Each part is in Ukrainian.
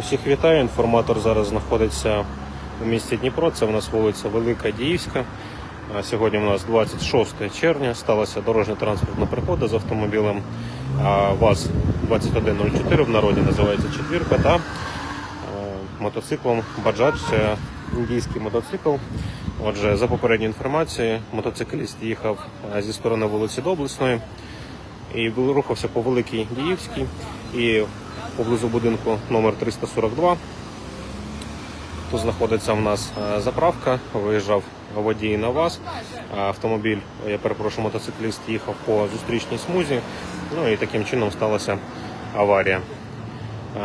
Всіх вітаю. Інформатор зараз знаходиться у місті Дніпро. Це у нас вулиця Велика Діївська. Сьогодні у нас 26 червня. Сталася дорожня транспортна пригода з автомобілем ВАЗ-2104, в народі називається четвірка, та е, мотоциклом Баджадж. Це індійський мотоцикл. Отже, за попередньою інформацією, мотоцикліст їхав е, зі сторони вулиці Доблесної і рухався по Великій Діївській і поблизу будинку номер 342. Тут знаходиться в нас е, заправка, виїжджав водій на ВАЗ. а Автомобіль, я перепрошую, мотоцикліст їхав по зустрічній смузі. Ну і таким чином сталася аварія.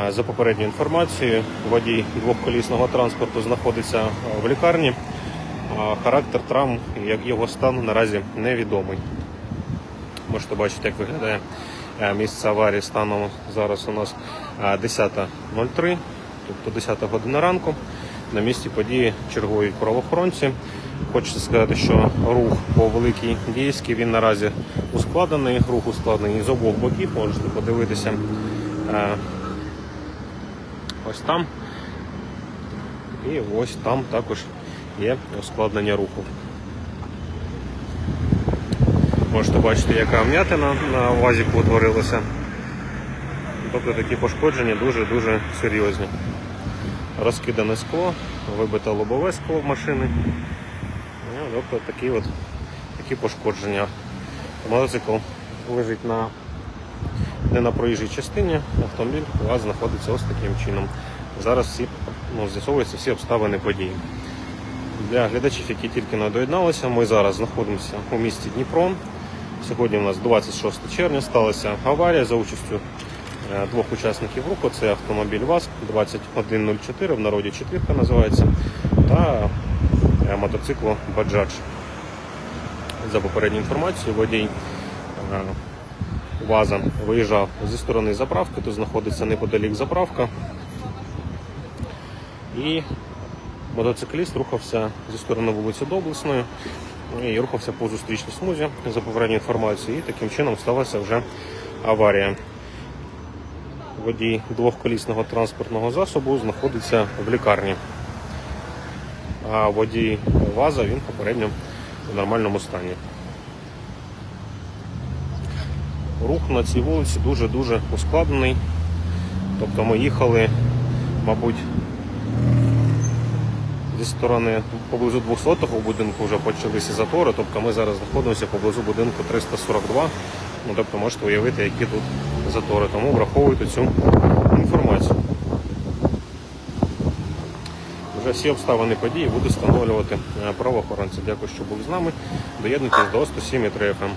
Е, За попередньою інформацією, водій двохколісного транспорту знаходиться е, в лікарні. Характер травм як його стан наразі невідомий. Можете бачити, як виглядає е, місце аварії станом зараз у нас е, 10.03, тобто 10 година ранку. На місці події чергують правоохоронці. Хочеться сказати, що рух по Великій Дійській він наразі ускладений. Рух ускладений з обох боків. Можете подивитися е, ось там. І ось там також є ускладнення руху. Можете бачити, яка вм'ятина на вазіку утворилася. Тобто такі пошкодження дуже-дуже серйозні. Розкидане скло, вибите лобове скло машини. Ну, Тобто такі от такі пошкодження. Мотоцикл лежить на, не на проїжджій частині, автомобіль у вас знаходиться ось таким чином. Зараз всі ну, з'ясовуються всі обставини події. Для глядачів, які тільки не доєдналися, ми зараз знаходимося у місті Дніпро. Сьогодні у нас 26 червня сталася аварія за участю е, двох учасників руху. Це автомобіль ВАЗ-2104, в народі четвірка називається, та е, мотоциклу Баджадж. За попередньою інформацією, водій е, ВАЗа виїжджав зі сторони заправки, тут знаходиться неподалік заправка. І мотоцикліст рухався зі сторони вулиці Доблесної і рухався по зустрічній смузі за попередньою інформацією. І таким чином сталася вже аварія. Водій двохколісного транспортного засобу знаходиться в лікарні. А водій ВАЗа він попередньо в нормальному стані. Рух на цій вулиці дуже-дуже ускладнений. Тобто ми їхали, мабуть, зі сторони поблизу 200-го будинку вже почалися затори, тобто ми зараз знаходимося поблизу будинку 342. Ну, тобто можете уявити, які тут затори. Тому враховуйте цю інформацію. Вже всі обставини події будуть встановлювати е, правоохоронці. Дякую, що були з нами. Доєднуйтесь до 107.3 FM.